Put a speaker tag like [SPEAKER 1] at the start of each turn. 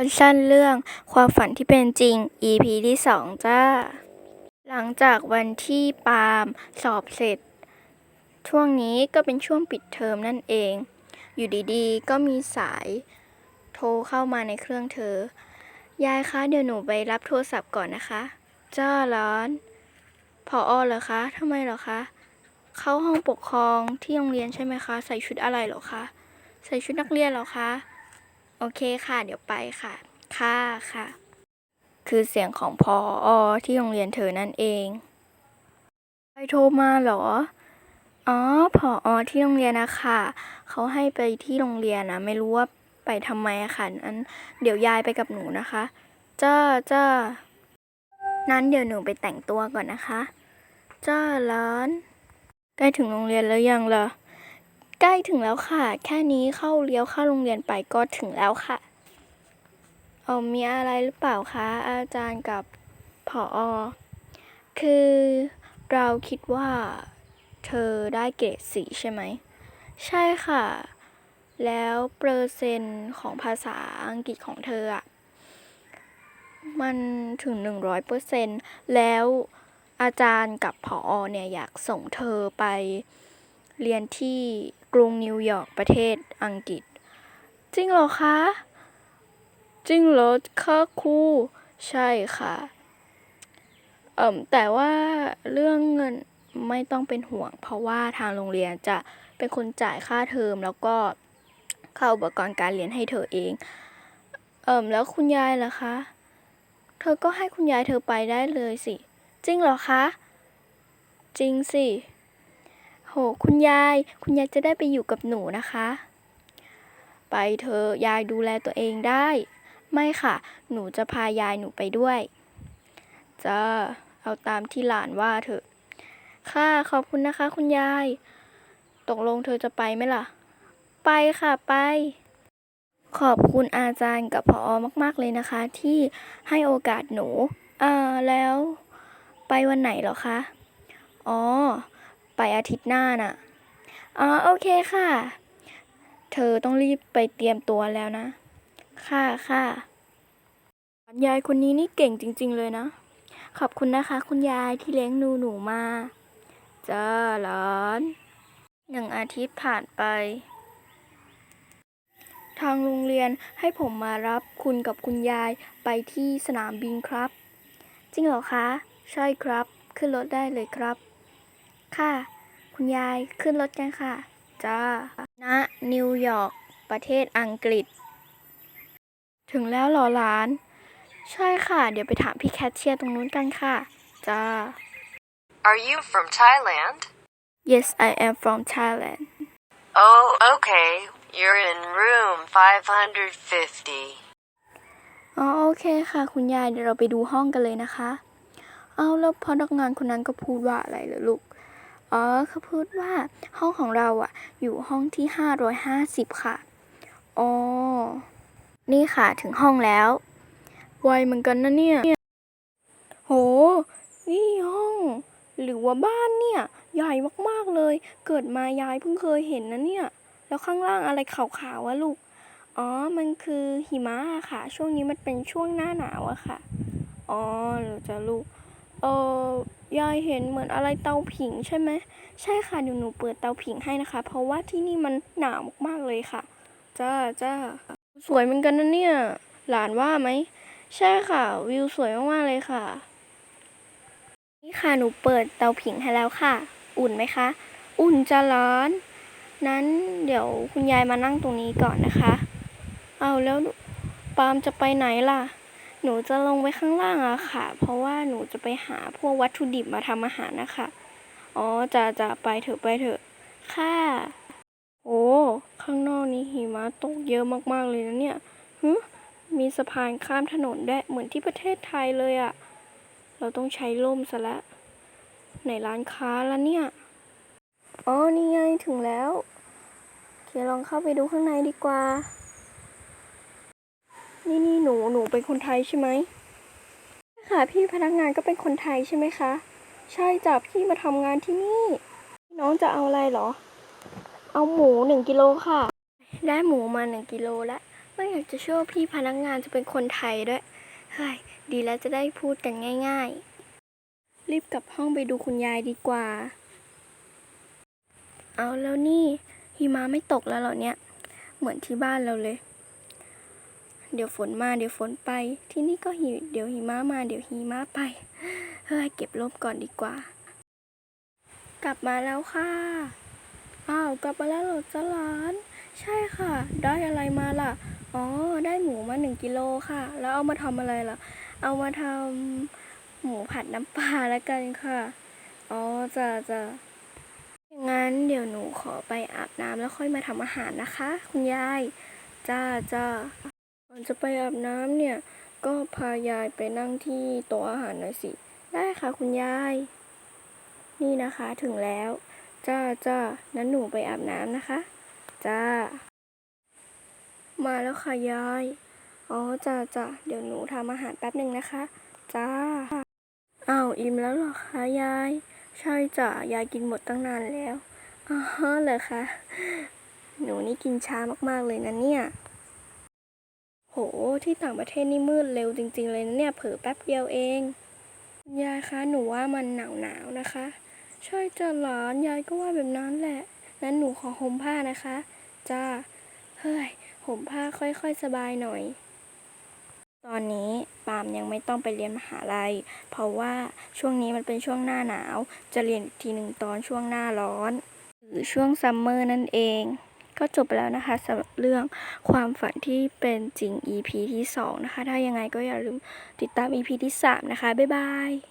[SPEAKER 1] อนสั้นเรื่องความฝันที่เป็นจริง EP ที่สองจ้า หลังจากวันที่ปาล์มสอบเสร็จ ช่วงนี้ก็เป็นช่วงปิดเทอมนั่นเอง อยู่ดีๆ ก็มีสายโทรเข้ามาในเครื่องเธอ ยายคะเดี๋ยวหนูไปรับโทรศัพท์ก่อนนะคะ จ้าร้อน พออเหรอคะทำไมเหรอคะ เข้าห้องปกครองที่โรงเรียนใช่ไหมคะ ใส่ชุดอะไรเหรอคะ ใส่ชุดนักเรียนเหรอคะ โอเคค่ะ เดี๋ยวไปค่ะ ค่ะค่ะ คือเสียงของพออที่โรงเรียนเธอนั่นเองใครโทรมาเหรอ อ๋อพออที่โรงเรียนนะคะเขาให้ไปที่โรงเรียนนะไม่รู้ว่าไปทำไมอะค่ะนั้นเดี๋ยวยายไปกับหนูนะคะจ้าจ้านั้นเดี๋ยวหนูไปแต่งตัวก่อนนะคะจ้าร้านใกล้ถึงโรงเรียนแล้วยังล่ะ ใกล้ถึงแล้วค่ะ แค่นี้เข้าเลี้ยวเข้าโรงเรียนไปก็ถึงแล้วค่ะ เออมีอะไรหรือเปล่าคะ อาจารย์กับผออคือเราคิดว่า เธอได้เกรดสีใช่ไหม ใช่ค่ะ แล้วเปอร์เซ็นต์ของภาษาอังกฤษของเธออะมันถึงหนึ่งร้อยเปอร์เซ็นต์แล้วอาจารย์กับผออเนี่ยอยากส่งเธอไปเรียนที่ กรุงนิวยอร์กประเทศอังกฤษ จริงเหรอคะ จริงเหรอคะครูใช่ค่ะ เอ่มแต่ว่าเรื่องเงินไม่ต้องเป็นห่วง เพราะว่าทางโรงเรียนจะเป็นคนจ่ายค่าเทอมแล้วก็ค่าอุปกรณ์การเรียนให้เธอเอง เอ่มแล้วคุณยายล่ะคะ เธอก็ให้คุณยายเธอไปได้เลยสิ จริงเหรอคะ จริงสิ โห คุณยาย คุณยายจะได้ไปอยู่กับหนูนะคะ ไปเถอะยายดูแลตัวเองได้ ไม่ค่ะ หนูจะพายายหนูไปด้วย จะเอาตามที่หลานว่าเถอะ ค่ะ ขอบคุณนะคะ คุณยาย ตกลงเธอจะไปไหมล่ะ ไปค่ะไป ขอบคุณอาจารย์กับพออมาก ๆ เลยนะคะ ที่ให้โอกาสหนู อ่า แล้ว ไปวันไหนเหรอคะ อ๋อ ไปอาทิตย์หน้าน่ะ อ๋อโอเคค่ะ เธอต้องรีบไปเตรียมตัวแล้วนะ ค่ะค่ะยายคนนี้นี่เก่งจริง ๆ เลยนะ ขอบคุณนะคะ คุณยายที่เลี้ยงหนูหนูมาจ้าหลานหนึ่งอาทิตย์ผ่านไป ทางโรงเรียนให้ผมมารับคุณกับคุณยายไปที่สนามบินครับ จริงเหรอคะ ใช่ครับ ขึ้นรถได้เลยครับ ค่ะ คุณยายขึ้นรถกันค่ะ จ้าณนิวยอร์กประเทศอังกฤษ ถึงแล้วเหรอหลาน ใช่ค่ะ เดี๋ยวไปถามพี่แคทเชียร์ตรงนู้นกันค่ะ จ้า
[SPEAKER 2] Are you from Thailand?
[SPEAKER 1] Yes I am from Thailand
[SPEAKER 2] Oh, okay. You're in room 550.
[SPEAKER 1] อ๋อโอเคค่ะ คุณยายเดี๋ยวเราไปดูห้องกันเลยนะคะ เอาแล้วพนักงานคนนั้นก็พูดว่าอะไรเหรอลูก อ๋อเขาพูดว่าห้องของเราอะอยู่ห้องที่ 550 ค่ะ อ๋อ นี่ค่ะถึงห้องแล้ว ไวเหมือนกันนะเนี่ย โห นี่ห้อง หรือว่าบ้านเนี่ย ใหญ่มากๆเลย เกิดมายายเพิ่งเคยเห็นนะเนี่ย แล้วข้างล่างอะไรขาวๆวะลูก อ๋อ มันคือหิมะค่ะ ช่วงนี้มันเป็นช่วงหน้าหนาวอะค่ะ อ๋อหรือจะลูก เออยายเห็นเหมือนอะไรเตาผิงใช่ไหมใช่ค่ะเดี๋ยวหนูเปิดเตาผิงให้นะคะ เพราะว่าที่นี่มันหนาวมากๆเลยค่ะ จ้าจ้าสวยเหมือนกันนะเนี่ย หลานว่าไหม ใช่ค่ะ วิวสวยมากๆเลยค่ะ นี่ค่ะหนูเปิดเตาผิงให้แล้วค่ะ อุ่นไหมคะ อุ่นจะร้อน นั้นเดี๋ยวคุณยายมานั่งตรงนี้ก่อนนะคะ เอาแล้วปาล์มจะไปไหนล่ะ หนูจะลงไปข้างล่างอะค่ะ เพราะว่าหนูจะไปหาพวกวัตถุดิบมาทำอาหารนะคะ อ๋อจะจะไปเถอะไปเถอะ ค่ะ โอ้ ข้างนอกนี้หิมะตกเยอะมากๆเลยนะเนี่ยฮึมีสะพานข้ามถนนด้วยเหมือนที่ประเทศไทยเลยอะเราต้องใช้ร่มซะละไหนร้านค้าละเนี่ย อ๋อ นี่ไงถึงแล้ว เคลองเข้าไปดูข้างในดีกว่า นี่นี่หนูหนูเป็นคนไทยใช่ไหมค่ะพี่พนักงานก็เป็นคนไทยใช่ไหมคะ ใช่จ้ะพี่มาทำงานที่นี่ น้องจะเอาอะไรเหรอ เอาหมูหนึ่งกิโลค่ะ ได้หมูมาหนึ่งกิโลแล้วเอก็อยากจะเชื่อว่าพี่พนักงานจะเป็นคนไทยด้วยเฮ้ยดีแล้วจะได้พูดกันง่าย ๆ รีบกลับห้องไปดูคุณยายดีกว่า เอาแล้วนี่หิมะไม่ตกแล้วเหรอเนี่ย เหมือนที่บ้านเราเลย เดี๋ยวฝนมาเดี๋ยวฝนไป ที่นี่ก็หิเดี๋ยวหิมะมาเดี๋ยวหิมะไป เฮ้ยเก็บร่มก่อนดีกว่า กลับมาแล้วค่ะ อ้าวกลับมาแล้วหรอจ้าหลาน ใช่ค่ะ ได้อะไรมาล่ะ อ๋อได้หมูมาหนึ่งกิโลค่ะ แล้วเอามาทำอะไรล่ะ เอามาทำหมูผัดน้ำปลาแล้วกันค่ะ อ๋อจะจะงั้นเดี๋ยวหนูขอไปอาบน้ำแล้วค่อยมาทำอาหารนะคะ คุณยาย จ้าจ้า ก่อนจะไปอาบน้ำเนี่ย ก็พายายไปนั่งที่โต๊ะอาหารหน่อยสิ ได้ค่ะคุณยาย นี่นะคะถึงแล้ว จ้าจ้านั้นหนูไปอาบน้ำนะคะ จ้า มาแล้วค่ะยาย อ๋อจ้าจ้าเดี๋ยวหนูทำอาหารแป๊บหนึ่งนะคะ จ้า อ้าวอิ่มแล้วเหรอคะยาย ใช่จ้ะยายกินหมดตั้งนานแล้วอ๋อเหรอคะ หนูนี่กินช้ามากๆเลยนะเนี่ย ที่ต่างประเทศนี่มืดเร็วจริง ๆ เลยนะเนี่ย เผลอแป๊บเดียวเองคุณยายคะ หนูว่ามันหนาวหนาวนะคะ ใช่จ้ะหลานยายก็ว่าแบบนั้นแหละ นั้นหนูขอห่มผ้านะคะ จ้า เฮ้ย ห่มผ้าค่อยๆสบายหน่อย ตอนนี้ปามยังไม่ต้องไปเรียนมหาลัย เพราะว่าช่วงนี้มันเป็นช่วงหน้าหนาว จะเรียนอีกทีหนึ่งตอนช่วงหน้าร้อน หรือช่วงซัมเมอร์นั่นเอง ก็จบไปแล้วนะคะสำหรับเรื่องความฝันที่เป็นจริง EP ที่ 2 นะคะ ถ้ายังไงก็อย่าลืมติดตาม EP ที่ 3 นะคะ บ๊ายบาย